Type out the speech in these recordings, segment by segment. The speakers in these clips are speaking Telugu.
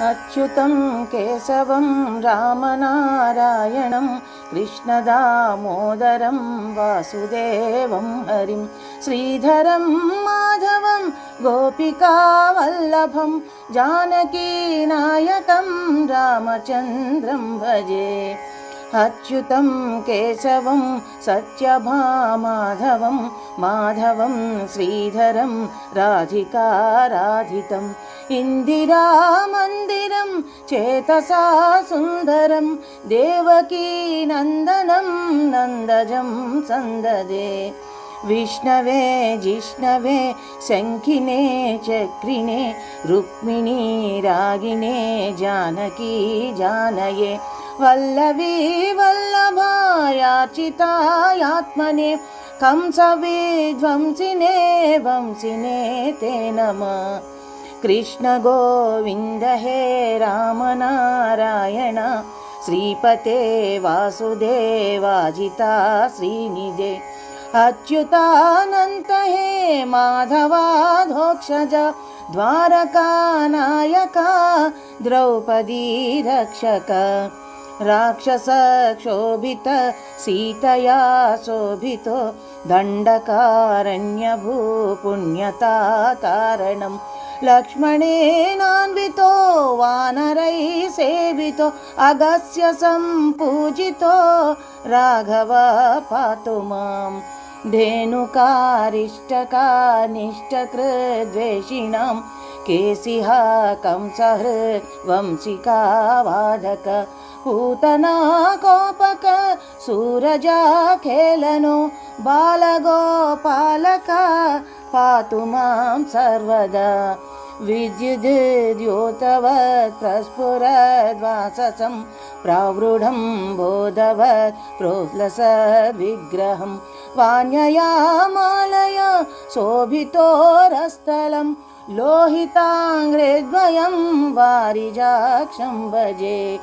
అచ్యుతం కేశవం రామనారాయణం కృష్ణదామోదరం వాసుదేవం హరిం శ్రీధరం మాధవం గోపికావల్లభం జానకీనాయకం రామచంద్రం భజే. అచ్యుతం కేశవం సత్యభామాధవం మాధవం శ్రీధరం ఇందిరా మందిరం చేతసా సుందరం దేవకీ నందనం నందజం సందదే. విష్ణవే జిష్ణవే శంఖినే చక్రిణే రుక్మిణీ రాగిణే జానకీ జానయే. వల్లవీ వల్లభాయాచితాయాత్మనే కంసవిధ్వంసినే వంసినే తే నమ. कृष्णगोविन्द हे रामनारायण श्रीपते वासुदेवाजिता श्रीनिधे अच्युतानन्त हे माधवाधोक्षज द्वारकानायका द्रौपदी रक्षक। राक्षसक्षोभित सीतया शोभितो। दण्डकारण्यभूपुण्यता दण्डकारण्यभूपुण्यतारणम् లక్ష్మణేనాన్వితో వానరై సేవితో అగస్య సంపూజితో రాఘవ పాతు మాం धेनुकारिष्टकानिष्टकृद्वेषिणां केशिः कंसहृ वंशिकावादक पूतना कोपक सूरजाखेलनो बालगोपालक पातु मां सर्वदा। विद्युद्योतवत् प्रस्फुरद्वाससं प्रावृढं बोधवत् प्रोल्लसद्विग्रहं वाण्यया मालया शोभितोरस्थलं। लोहिताङ्ग्रेद्वयं वारिजाक्षं भजे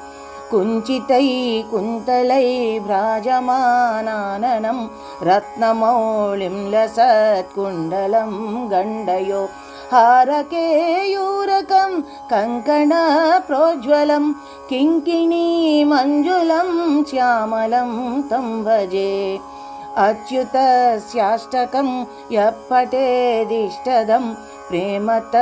कुञ्चितै कुन्तलै भ्राजमानाननं रत्नमौलिं लसत्कुण्डलं गण्डयो हारकेयूरकं कङ्कणप्रोज्ज्वलं किङ्किणीमञ्जुलं श्यामलं तं भजे अच्युतस्याष्टकं यः पठेदिष्टदं प्रेमत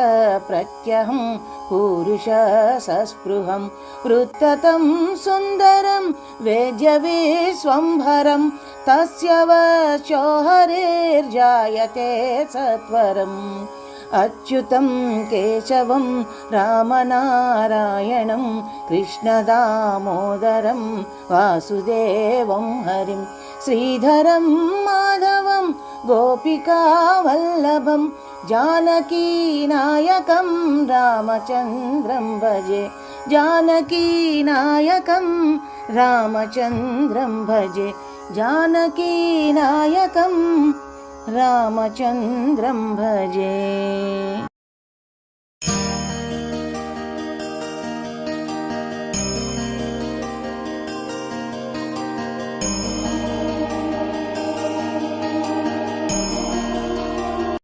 प्रत्यहं पुरुषसस्पृहं वृत्ततं सुन्दरं वेद्यविश्वम्भरं तस्य वशो हरेर्जायते सत्वरम् अच्युतं केशवं रामनारायणं कृष्णदामोदरं वासुदेवं हरिं श्रीधरं माधवं गोपिकावल्लभं जानकीनायकं रामचन्द्रं भजे। जानकीनायकं रामचन्द्रं भजे। जानकीनायकं रामचन्द्रं भजे।